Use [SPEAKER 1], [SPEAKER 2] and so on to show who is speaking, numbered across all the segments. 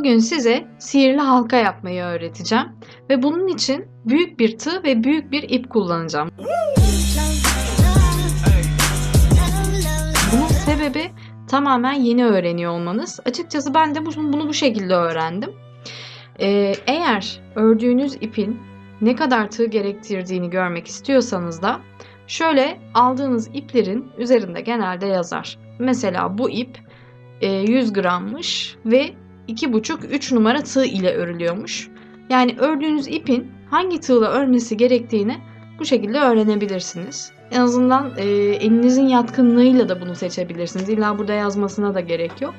[SPEAKER 1] Bugün size sihirli halka yapmayı öğreteceğim ve bunun için büyük bir tığ ve büyük bir ip kullanacağım. Bunun sebebi tamamen yeni öğreniyor olmanız. Açıkçası ben de bu- bunu bu şekilde öğrendim. Ee, eğer ördüğünüz ipin ne kadar tığ gerektirdiğini görmek istiyorsanız da şöyle aldığınız iplerin üzerinde genelde yazar. Mesela bu ip e, 100 grammış ve 2,5-3 numara tığ ile örülüyormuş. Yani ördüğünüz ipin hangi tığla örmesi gerektiğini bu şekilde öğrenebilirsiniz. En azından e, elinizin yatkınlığıyla da bunu seçebilirsiniz. İlla burada yazmasına da gerek yok.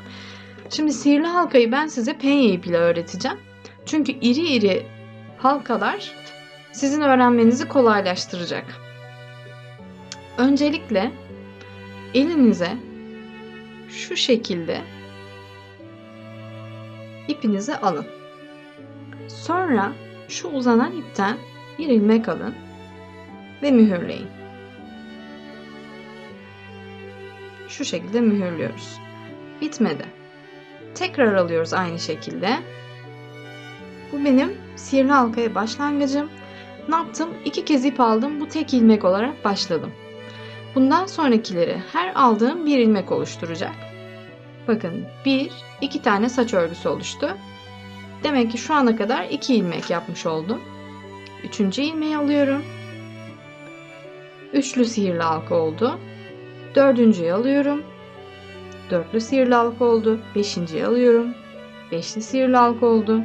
[SPEAKER 1] Şimdi sihirli halkayı ben size penye ipiyle öğreteceğim. Çünkü iri iri halkalar sizin öğrenmenizi kolaylaştıracak. Öncelikle elinize şu şekilde ipinizi alın. Sonra şu uzanan ipten bir ilmek alın ve mühürleyin. Şu şekilde mühürlüyoruz. Bitmedi. Tekrar alıyoruz aynı şekilde. Bu benim sihirli halkaya başlangıcım. Ne yaptım? İki kez ip aldım. Bu tek ilmek olarak başladım. Bundan sonrakileri her aldığım bir ilmek oluşturacak. Bakın bir, iki tane saç örgüsü oluştu. Demek ki şu ana kadar iki ilmek yapmış oldum. Üçüncü ilmeği alıyorum. Üçlü sihirli halka oldu. Dördüncüyü alıyorum. Dörtlü sihirli halka oldu. Beşinciyi alıyorum. Beşli sihirli halka oldu.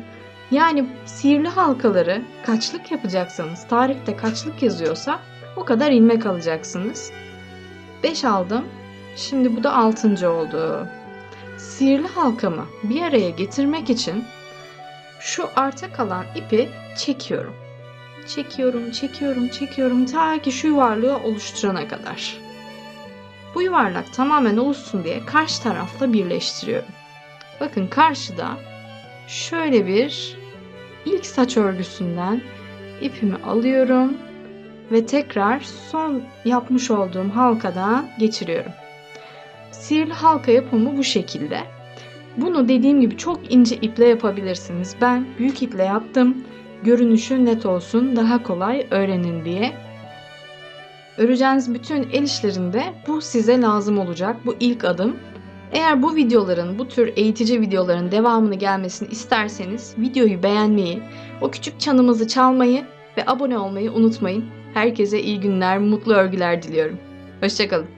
[SPEAKER 1] Yani sihirli halkaları kaçlık yapacaksanız, tarifte kaçlık yazıyorsa o kadar ilmek alacaksınız. 5 aldım. Şimdi bu da 6. oldu. Sihirli halkamı bir araya getirmek için şu arta kalan ipi çekiyorum. Çekiyorum, çekiyorum, çekiyorum ta ki şu yuvarlığı oluşturana kadar. Bu yuvarlak tamamen oluşsun diye karşı tarafla birleştiriyorum. Bakın karşıda şöyle bir ilk saç örgüsünden ipimi alıyorum ve tekrar son yapmış olduğum halkadan geçiriyorum. Sihirli halka yapımı bu şekilde. Bunu dediğim gibi çok ince iple yapabilirsiniz. Ben büyük iple yaptım. Görünüşü net olsun, daha kolay öğrenin diye. Öreceğiniz bütün el işlerinde bu size lazım olacak. Bu ilk adım. Eğer bu videoların, bu tür eğitici videoların devamını gelmesini isterseniz videoyu beğenmeyi, o küçük çanımızı çalmayı ve abone olmayı unutmayın. Herkese iyi günler, mutlu örgüler diliyorum. Hoşçakalın.